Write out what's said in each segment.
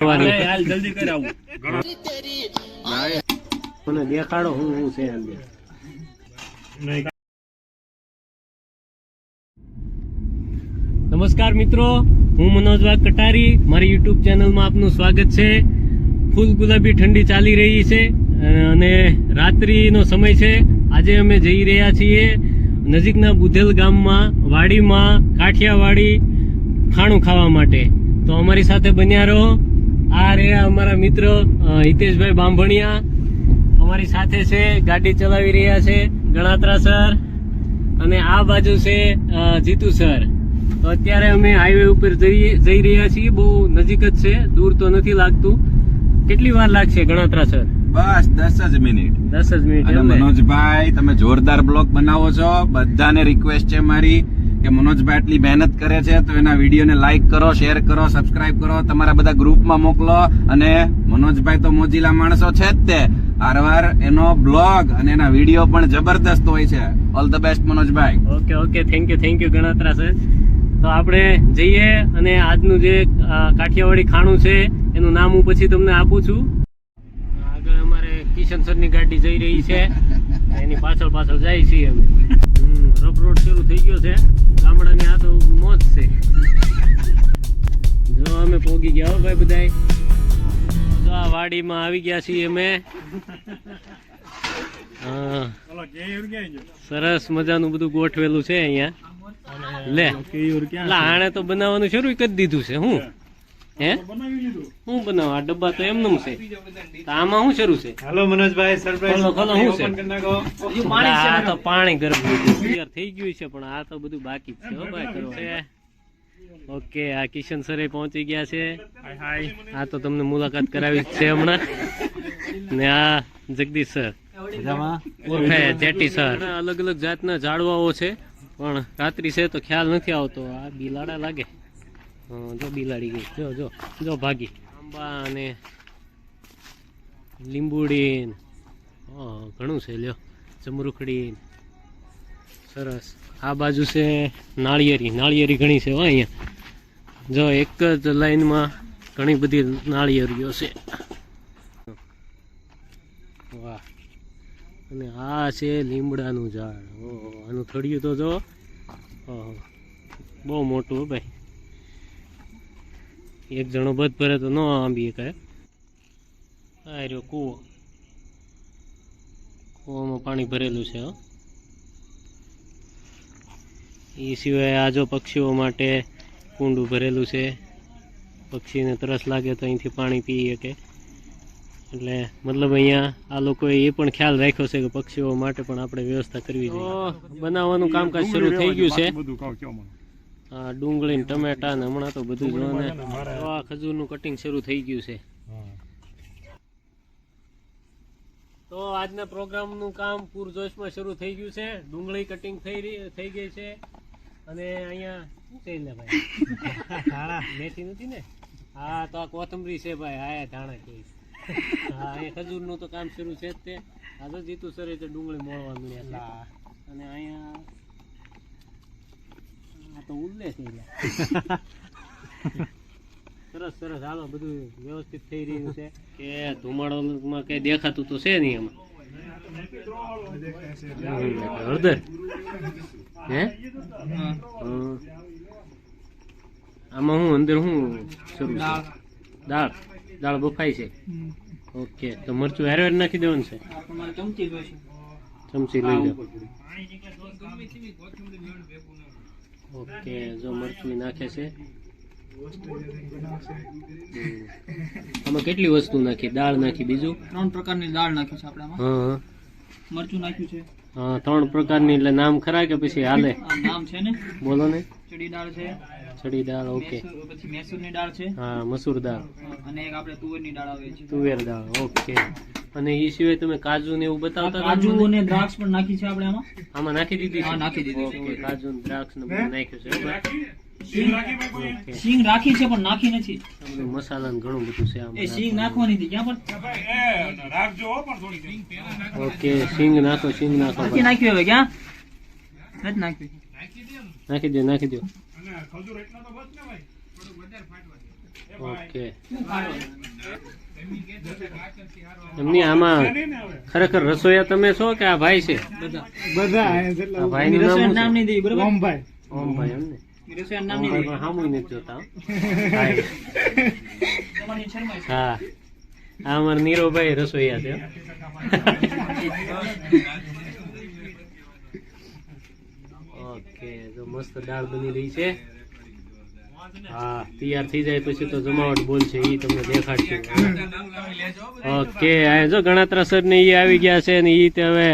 હાલ જલ્દી કરી આવું. મને દેખાડો હું હું છે અંદર નમસ્કાર મિત્રો હું મનોજભાઈ કટારી. મારી યુટ્યુબ ચેનલમાં આપનું સ્વાગત છે. ફૂલ ગુલાબી ઠંડી ચાલી રહી છે અને રાત્રિનો સમય છે. આજે અમે જઈ રહ્યા છીએ નજીકના બુધેલ ગામમાં વાડીમાં કાઠિયાવાડી ખાણું ખાવા માટે. તો અમારી સાથે બન્યા રહો. આ રહ્યા અમારા મિત્ર હિતેશભાઈ બાંભણિયા. અમારી સાથે છે ગાડી ચલાવી રહ્યા છે ગણાત્રા સર. અને આ બાજુ છે જીતુ સર. તો અત્યારે અમે હાઈવે ઉપર જઈ રહ્યા છીએ. બહુ નજીક જ છે દૂર તો નથી લાગતું. કેટલી વાર લાગશે ગણાત્રા સર? બસ દસ જ મિનિટ. દસ જ મિનિટ? મનોજભાઈ તમે જોરદાર બ્લોગ બનાવો છો. બધાને રિક્વેસ્ટ છે મારી. કે મનોજભાઈ આટલી મહેનત કરે છે, તો એના વિડીયોને લાઇક કરો શેર કરો સબસ્ક્રાઇબ કરો, તમારા બધા ગ્રુપમાં મોકલો. અને મનોજભાઈ તો મોજીલા માણસો છે જ તે. આરવાર એનો બ્લોગ અને એના વીડિયો પણ જબરદસ્ત હોય છે. All the best Manojbhai okay okay thank you thank you Ganatra sir તો આપણે જઈએ અને આજનું જે કાઠિયાવાડી ખાણું છે, એનું નામ હું પછી તમને આપું છું. આગળ અમારે કિશન સરની ગાડી જઈ રહી છે. એની પાછળ પાછળ જાય છીએ અમે. રફ રોડ શરૂ થઈ ગયો છે. ગામડાની આ તો મોજ છે. જો અમે પોગી ગયા ભાઈ બધાય. જો આ વાડીમાં આવી ગયા છીએ અમે. હા. સરસ મજાનું બધું ગોઠવેલું છે અહીંયા. લે. આણે તો બનાવવાનું શરૂ કરી દીધું છે હું. હે? હું બનાવ? આ ડબ્બા તો એમનું છે. તો આમાં શું શરૂ છે? હાલો મનોજભાઈ સરપ્રાઈઝ. ખોલો, ખોલો, શું છે? આ તો પાણી ગરમ તૈયાર થઈ ગયું છે પણ આ તો બધું બાકી છે હો ભાઈ કરવાનું. ઓકે આ કિશન સરે પહોંચી ગયા છે. આ તો તમને મુલાકાત કરાવી છે હમણાં. ને આ જગદીશ સર. ઉર્ફે જેટી સર. અલગ અલગ જાતના ઝાડવાઓ છે પણ રાત્રિ છે તો ખ્યાલ નથી આવતો. આ બિલાડા લાગે. જો બિલાડી ગઈ. જો જો જો ભાગી. આંબા અને લીંબુડી ઘણું છે, લ્યો. જમરૂખડી સરસ. આ બાજુ છે નાળિયેરી. નાળિયેરી ઘણી છે અહીંયા. જો, એક જ લાઈનમાં ઘણી બધી નાળિયેરીઓ છે. વાહ. અને આ છે લીમડાનું ઝાડ. ઓહો, આનું થળિયું તો જો. ઓહો બહુ મોટું ભાઈ. એક જણો બધ ભરે તો ન આંબી શકાય. આ રહ્યો કૂવો. કૂવામાં પાણી ભરેલું છે એ સિવાય આજો પક્ષીઓ માટે કુંડું ભરેલું છે. પક્ષીને તરસ લાગે તો અહીંથી પાણી પી શકે. એટલે મતલબ અહીંયા આ લોકોએ એ પણ ખ્યાલ રાખ્યો છે કે પક્ષીઓ માટે પણ આપણે વ્યવસ્થા કરવી જોઈએ. બનાવવાનું કામકાજ શરૂ થઈ ગયું છે. ડુંગળી ને ટમેટા ને હમણાં તો બધું જોવાને ને આ ખજૂરનું કટિંગ શરૂ થઈ ગયું છે. તો આજના પ્રોગ્રામનું કામ પૂરજોશમાં શરૂ થઈ ગયું છે. ડુંગળી કટિંગ થઈ રહી થઈ ગઈ છે. અને અહીંયા શું છે ને ભાઈ? ધાણા મેથી નથી ને? હા તો આ કોથમરી છે ભાઈ. હા ધાણા કે હા અહીંયા ખજૂરનું તો કામ શરૂ છે જ તે. આ તો જીતુ સરે તો ડુંગળી મોળવા મળ્યા અને અહીંયા આ તો ઉલ્લે થઈ ગયા સરસ સરસ. હાલો બધું વ્યવસ્થિત થઈ રહ્યું છે. કે ધુમાડોમાં કઈ દેખાતું તો છે નહીં એમાં. હળદર. હે. આમાં હું અંદર હું શરૂ દાળ. દાળ. બફાઈ છે. ઓકે તો મરચું હેરવેર હારે નાખી દેવાનું છે? ચમચી લઈ લો. ઓકે જો મરચું નાખે છે. આમાં કેટલી વસ્તુ નાખી? દાળ નાખી બીજું? ત્રણ પ્રકારની દાળ નાખી છે આપણે હા. મરચું નાખ્યું છે. હા ત્રણ પ્રકારની એટલે નામ ખરા કે પછી હાલે? નામ છે ને? બોલો ને. ચડી દાળ છે. ચડી દાળ ઓકે. પછી મૈસૂરની દાળ છે. હા મસૂર દાળ. અને એક આપણે તુવેરની દાળ આવે છે. તુવેર દાળ ઓકે. અને એ સિવાય તમે કાજુ ને એવું બતાવતા કાજુ? અને દ્રાક્ષ પણ નાખી છે આપણે આમાં? આમાં નાખી દીધી હા, છે નાખી દીધી છે. કાજુ ને દ્રાક્ષ ને બધું નાખ્યું છે સિંગ રાખી છે પણ નાખી નથી. મસાલા ને ઘણું બધું છે આમાં સિંગ નાખવાની. હતી ક્યાં પણ? ઓકે સિંગ નાખો સિંગ નાખો નાખી નાખ્યું હવે ક્યાં? નથી નાખ્યું. નાખી દો નાખી દો ઓકે. એમની આમાં ખરેખર રસોઈયા તમે છો કે આ ભાઈ છે? નામ નહીં બરોબર? ઓમભાઈ. એમ ને? નથી જોતા હો. આ અમારા નીરોભાઈ રસોઈયા છે ઓકે તો મસ્ત દાળ બની રહી છે. હા તૈયાર થઈ જાય પછી તો જમાવટ બોલ છે એ તમને દેખાડશે. ઓકે આ જો ગણાત્રા સર ને ઈ આવી ગયા છે ને ઈ તે હવે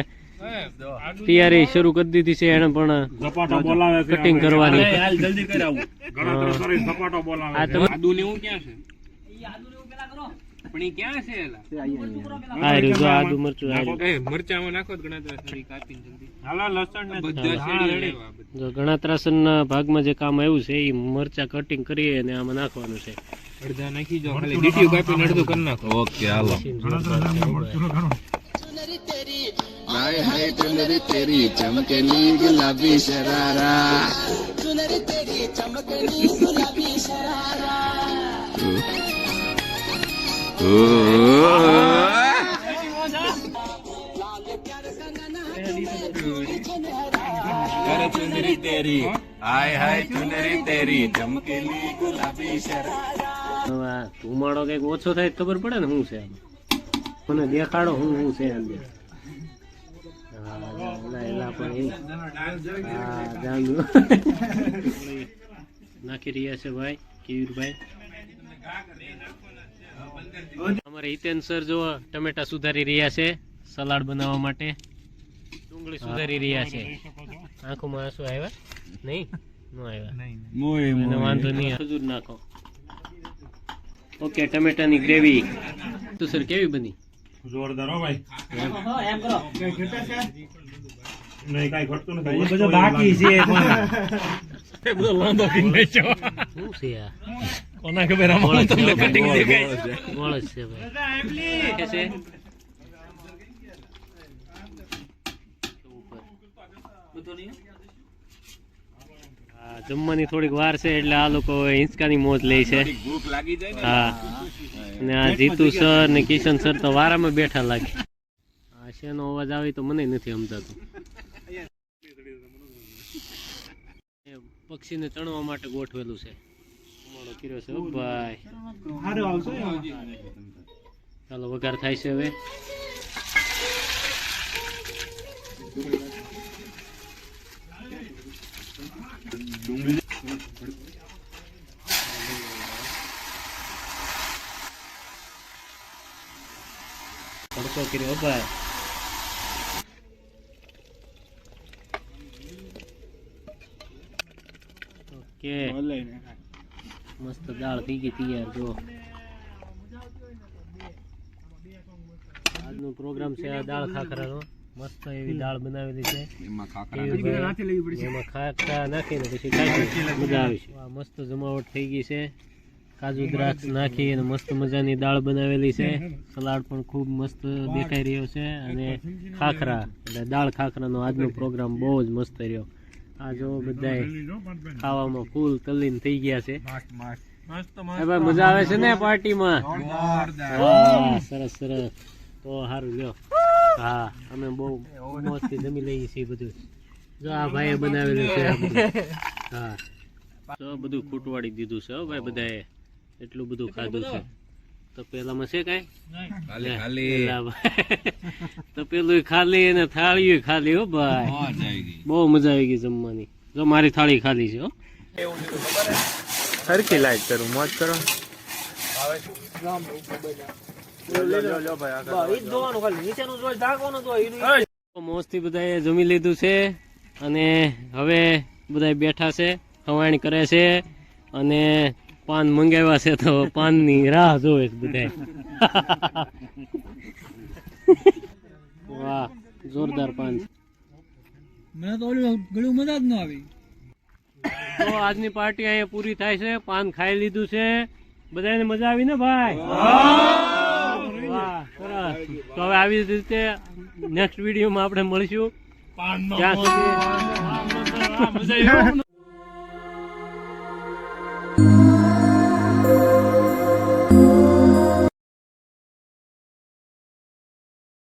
તૈયારી શરૂ કરી દીધી છે એને પણ ઝપાટો બોલાવે કટિંગ કરવાની. હાલ જલ્દી કરાવું. કરી બોલાવે આ આદુ ને હું ક્યાં છે? ઈ આદુ ને પેલા કરો. પણ એ ક્યાં છે એલા? આ રીઝો આદુ મરચું. એ મરચામાં નાખો જ ગણાતા સારી જલ્દી. હાલા લસણ ને બધા જો ગણાત્રાસન ના ભાગમાં જે કામ આવ્યું છે એ મરચા કટિંગ કરી અને આમાં નાખવાનું છે. અડધા નાખી જો ખાલી ડીટીયુ કાપીને અડધું કરી નાખો. ઓકે હાલો. હાય હાય ચુનરી તેરી ચમકેલી ગુલાબી શરારા. અરે ચુનરી તેરી. ધુમાડો કંઈક ઓછો થાય ખબર પડે ને શું છે મને દેખાડો હું શું છે અંદર. નાખી રહ્યા છે ભાઈ, કિવીરભાઈ. અમારે હિતેન સર જો ટમેટા સુધારી રહ્યા છે સલાડ બનાવવા માટે. ડુંગળી સુધારી રહ્યા છે. આંખોમાં આંસુ આવ્યા? નહીં? ન આવ્યા. વાંધો નહીં ખજૂર નાખો. ઓકે ટમેટાની ગ્રેવી. તો સર કેવી બની? જોરદાર હો ભાઈ. એમ. કરો. નહીં કાઈ ઘટતું નથી. એ બધું બાકી છે બધો લાંબો પીન બેચો શું છે આ? કોના ખબર આમાં તમને કટિંગ દેખાય વળ જ છે ભાઈ કે છે જમવાની થોડીક વાર છે એટલે આ લોકો હિંચકાની મોજ લે છે. ભૂખ લાગી જાય ને. હા. અને આ જીતુ સર ને કિશન સર તો વારામાં બેઠા લાગે. આ શેનો અવાજ આવે તો મને નથી સમજાતું. પક્ષીને ચણવા માટે ગોઠવેલું છે. કર્યો છે ભાઈ. ચાલો વઘાર થાય છે હવે. તડકો કર્યો હો ભાઈ. ઓકે. મસ્ત દાળ થઈ ગઈ તૈયાર જો આજનો પ્રોગ્રામ છે આ દાળ ખાખરાનો. મસ્ત એવી દાળ બનાવેલી છે. એમાં ખાખરા કેવી એમાં ખાખરા નાખીને પછી મજા આવે છે. આ મસ્ત જમાવટ થઈ ગઈ છે. કાજુ દ્રાક્ષ નાખી અને મસ્ત મજાની દાળ બનાવેલી છે. સલાડ પણ ખૂબ મસ્ત દેખાઈ રહ્યો છે અને ખાખરા એટલે દાળ ખાખરાનો આજનો પ્રોગ્રામ બહુ જ મસ્ત રહ્યો. આ જો બધા ખાવામાં ફૂલ તલીન થઈ ગયા છે. ભાઈ મજા આવે છે ને પાર્ટીમાં? સરસ સરસ. તો સારું લ્યો. હા અમે બહુ મોજથી જમી લઈએ છીએ બધું. જો આ ભાઈએ બનાવેલું છે હા. તો બધું ખૂટવાડી દીધું છે હો ભાઈ બધાએ. એટલું બધું ખાધું છે. તો પેલામાં છે કાંઈ? ખાલી ખાલી. તો પેલું ખાલી અને થાળીયું ખાલી હો ભાઈ. બહુ મજા આવી ગઈ જમવાની. જો મારી થાળી ખાલી છે હો. સરખી લાઈટ કરું મોજ કરો. મોજથી બધાએ જમી લીધું છે અને હવે બધા બેઠા છે ખવાણી કરે છે અને પાન મંગાવ્યા છે તો પાનની રાહ જોવે છે બધાએ વાહ જોરદાર પાન મને તો ઓલું ગળું મજા જ ન આવી. તો આજની પાર્ટી અહીંયા પૂરી થાય છે પાન ખાઈ લીધું છે. બધાને મજા આવી ને ભાઈ? વાહ સરસ. તો હવે આવી રીતે નેક્સ્ટ વિડીયોમાં આપણે મળીશું. ત્યાં સુધી.